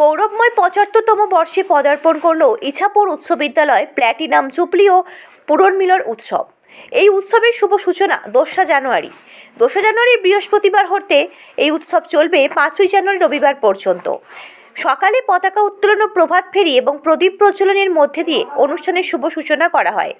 গৌরবময় পঁচাত্তরতম বর্ষে পদার্পণ করল ইছাপুর উচ্চ বিদ্যালয় প্ল্যাটিনাম জুবলি ও পুরনমিলর উৎসব। এই উৎসবের শুভ সূচনা দোসরা জানুয়ারি। দোসরা জানুয়ারি বৃহস্পতিবার হতে এই উৎসব চলবে পাঁচই জানুয়ারি রবিবার পর্যন্ত। সকালে পতাকা উত্তোলন ও প্রভাত ফেরি এবং প্রদীপ প্রজ্বলনের মধ্যে দিয়ে অনুষ্ঠানের শুভ সূচনা করা হয়।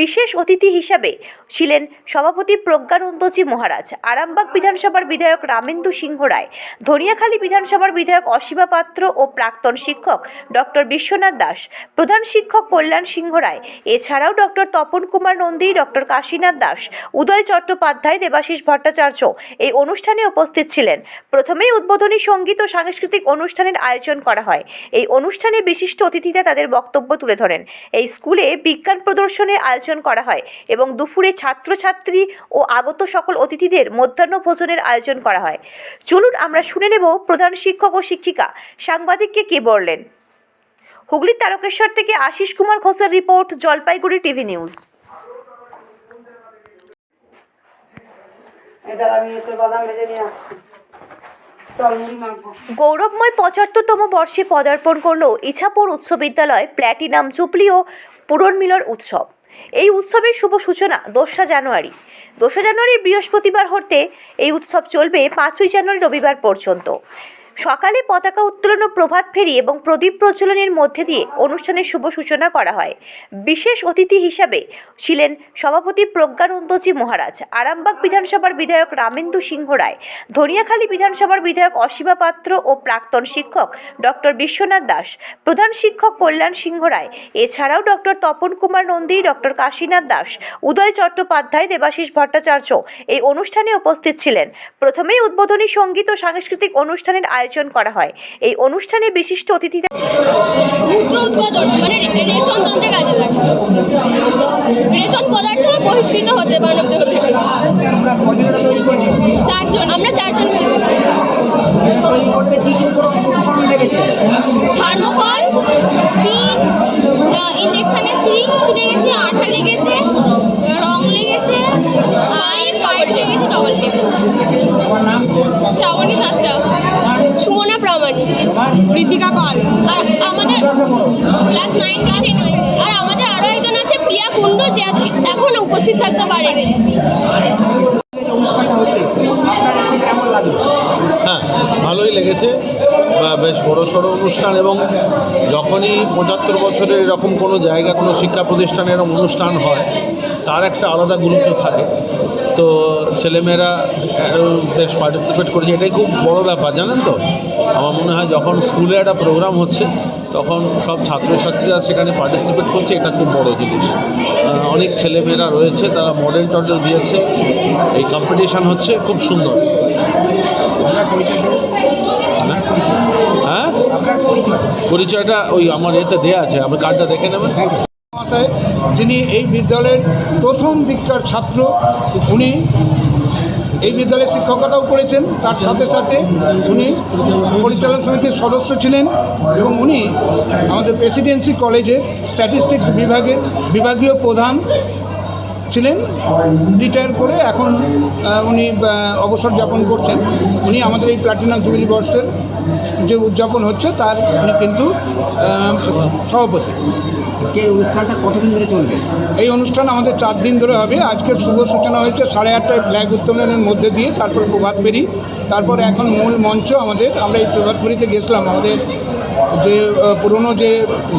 বিশেষ অতিথি হিসাবে ছিলেন সভাপতি প্রজ্ঞানন্দজি মহারাজ, আরামবাগ বিধানসভার বিধায়ক রামেন্দু সিংহ রায়, ধনিয়াখালী বিধানসভার বিধায়ক অসীমা পাত্র ও প্রাক্তন শিক্ষক ডক্টর বিশ্বনাথ দাস, প্রধান শিক্ষক কল্যাণ সিংহ রায়, এছাড়াও ডক্টর তপন কুমার নন্দী, ডক্টর কাশীনাথ দাস, উদয় চট্টোপাধ্যায়, দেবাশিস ভট্টাচার্য এই অনুষ্ঠানে উপস্থিত ছিলেন। প্রথমেই উদ্বোধনী সংগীত ও সাংস্কৃতিক অনুষ্ঠানের আয়োজন করা হয়। এই অনুষ্ঠানে বিশিষ্ট অতিথিরা তাদের বক্তব্য তুলে ধরেন। এই স্কুলে বিজ্ঞান প্রদর্শনের আয়োজন করা হয় এবং দুপুরে ছাত্রছাত্রী ও আগত সকল অতিথিদের মধ্যাহ্ন ভোজনের আয়োজন করা হয়। চলুন আমরা শুনে নেব প্রধান শিক্ষক ও শিক্ষিকা সাংবাদিককে কে বললেন। হুগলির তারকেশ্বর থেকে আশিস কুমার ঘোষের রিপোর্ট, জলপাইগুড়ি টিভি নিউজ। এবার আমি বাদাম ভেজে নিয়ে আসছি। গৌরবময় পঁচাত্তরতম বর্ষে পদার্পণ করল ইছাপুর উচ্চ বিদ্যালয় প্ল্যাটিনাম জুবলি ও পুরনমিলর উৎসব। এই উৎসবের শুভ সূচনা দোসরা জানুয়ারি। দোসরা জানুয়ারি বৃহস্পতিবার হতে এই উৎসব চলবে পাঁচই জানুয়ারি রবিবার পর্যন্ত। সকালে পতাকা উত্তোলন ও প্রভাত ফেরি এবং প্রদীপ প্রজ্বলনের মধ্যে দিয়ে অনুষ্ঠানের শুভ সূচনা করা হয়। বিশেষ অতিথি হিসাবে ছিলেন সভাপতি প্রজ্ঞানন্দজি মহারাজ, আরামবাগ বিধানসভার বিধায়ক রামেন্দু সিংহ রায়, ধনিয়াখালী বিধানসভার বিধায়ক অসীমা পাত্র ও প্রাক্তন শিক্ষক ডক্টর বিশ্বনাথ দাস, প্রধান শিক্ষক কল্যাণ সিংহ রায়, এছাড়াও ডক্টর তপন কুমার নন্দী, ডক্টর কাশীনাথ দাস, উদয় চট্টোপাধ্যায়, দেবাশিস ভট্টাচার্য এই অনুষ্ঠানে উপস্থিত ছিলেন। প্রথমেই উদ্বোধনী সংগীত ও সাংস্কৃতিক অনুষ্ঠানের আয়োজন করা হয়। এই অনুষ্ঠানে বিশিষ্ট অতিথিরা মূত্র উৎপাদন মানে রেচন তন্ত্রে কাজে লাগে। রেচন পদার্থ বহিষ্কৃত হতে থেকে চারজন আমরা চারজন মিলে। করতে কি কি ঋতিকা পাল। আর আমাদের ক্লাস নাইন ক্লাস আর আমাদের আরও একজন আছে প্রিয়া কুণ্ডু যে আজকে এখন উপস্থিত থাকতে লাগে হ্যাঁ ভালোই লেগেছে। বেশ বড় সড়ো অনুষ্ঠান এবং যখনই পঁচাত্তর বছরের এরকম কোনো জায়গা, কোনো শিক্ষা প্রতিষ্ঠানে এরকম অনুষ্ঠান হয়, তার একটা আলাদা গুরুত্ব থাকে। তো ছেলেমেয়েরা বেশ পার্টিসিপেট করেছে। এটাই খুব বড় ব্যাপার, জানেন তো? আমার মনে হয় যখন স্কুলে একটা প্রোগ্রাম হচ্ছে, তখন সব ছাত্রছাত্রীরা সেখানে পার্টিসিপেট করছে, এটা খুব বড় জিনিস। অনেক ছেলেমেয়েরা রয়েছে, তারা মডেল টডেল দিয়েছে। এই কম্পিটিশান হচ্ছে, খুব সুন্দর। পরিচয়টা ওই আমার এতে দেয়া আছে আপনি কার্ডটা দেখে নেবেন। মহাশয় যিনি এই বিদ্যালয়ের প্রথম দিককার ছাত্র উনি এই বিদ্যালয়ে শিক্ষকতাও করেছেন। তার সাথে সাথে উনি পরিচালন সমিতির সদস্য ছিলেন এবং উনি আমাদের প্রেসিডেন্সি কলেজের স্ট্যাটিস্টিক্স বিভাগের বিভাগীয় প্রধান ছিলেন রিটায়ার করে এখন উনি অবসর যাপন করছেন। উনি আমাদের এই প্লাটিনাম জুবিলি বর্ষের যে উদযাপন হচ্ছে তার উনি কিন্তু সভাপতি। এই অনুষ্ঠানটা কতদিন ধরে চলবে? এই অনুষ্ঠান আমাদের চার দিন ধরে হবে। আজকের শুভ সূচনা হয়েছে সাড়ে আটটায় ফ্ল্যাগ উত্তোলনের মধ্যে দিয়ে তারপর প্রভাত ফেরি তারপর এখন মূল মঞ্চ আমাদের। আমরা এই প্রভাত ফেরিতে গেছিলাম। আমাদের যে পুরনো যে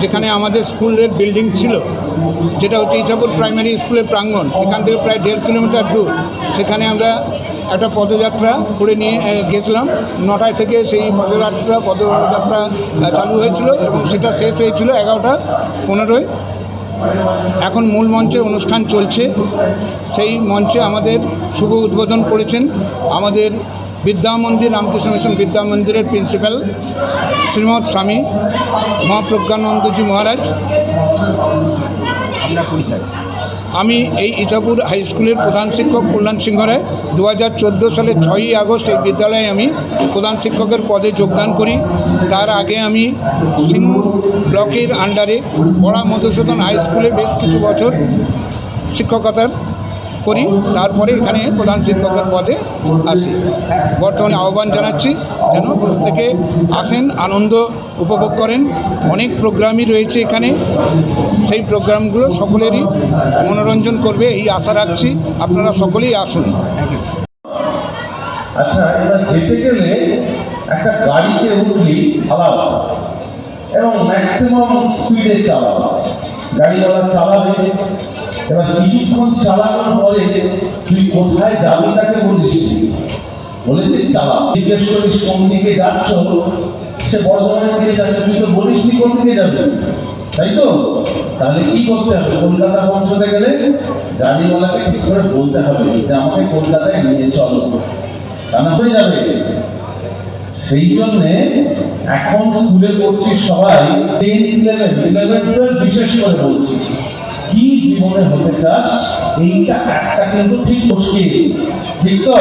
যেখানে আমাদের স্কুলের বিল্ডিং ছিল যেটা হচ্ছে ইছাপুর প্রাইমারি স্কুলের প্রাঙ্গণ, এখান থেকে প্রায় দেড় কিলোমিটার দূর। সেখানে আমরা একটা পদযাত্রা করে নিয়ে গেছিলাম। নটায় থেকে সেই পদযাত্রা পদযাত্রা চালু হয়েছিল এবং সেটা শেষ হয়েছিল এগারোটা পনেরোয়। এখন মূল মঞ্চে অনুষ্ঠান চলছে। সেই মঞ্চে আমাদের শুভ উদ্বোধন করেছেন আমাদের বিদ্যা মন্দির, রামকৃষ্ণ মিশন বিদ্যা মন্দিরের প্রিন্সিপাল শ্রীমৎ স্বামী মহাপ্রজ্ঞানন্দজি মহারাজ। পরিচয় আমি এই ইচাপুর হাই স্কুলের প্রধান শিক্ষক কল্যাণ সিংহ রায় দু হাজার চোদ্দ সালের ছয়ই আগস্ট এই বিদ্যালয়ে আমি প্রধান শিক্ষকের পদে যোগদান করি। তার আগে আমি সিঙ্গুর ব্লকের আন্ডারে বড়া মধুসূদন হাই স্কুলে বেশ কিছু বছর শিক্ষকতার করি, তারপরে এখানে প্রধান শিক্ষকের পদে আসি। বর্তমানে আহ্বান জানাচ্ছি যেন প্রত্যেকে আসেন, আনন্দ উপভোগ করেন। অনেক প্রোগ্রামই রয়েছে এখানে। সেই প্রোগ্রামগুলো সকলেরই মনোরঞ্জন করবে, এই আশা রাখছি আপনারা সকলেই আসুন। আচ্ছা এবার যেতে গেলে একটা গাড়িতে উঠলি চালাবা এবং ম্যাক্সিমাম স্পিডে চালাবা গাড়িওয়ালা চালাবে, এবার কিছুক্ষণ চালানোর পরে তুই কোথায় যাবি তাকে বলিস? বলেছিস চালা জিজ্ঞেস করিস, কোন দিকে যাচ্ছ? সে বর্ধমানের দিকে যাচ্ছে। তুই তো বলিস নি কোন দিকে যাবি? তাই তো? তাহলে কি করতে হবে? কলকাতা পৌঁছতে গেলে গাড়িওয়ালাকে ঠিক করে বলতে হবে যে, আমাকে কলকাতায় নিয়ে চলো। রান্না হয়ে যাবে। সেই জন্যে এখন স্কুলে পড়ছি সবাই টেন ইলেভেন ইলেভেন টুয়েলভ বিশেষ করে বলছি। কি জীবনে হতে চাস? এইটা একটা কিন্তু ঠিক মুশকিল। ঠিক তো?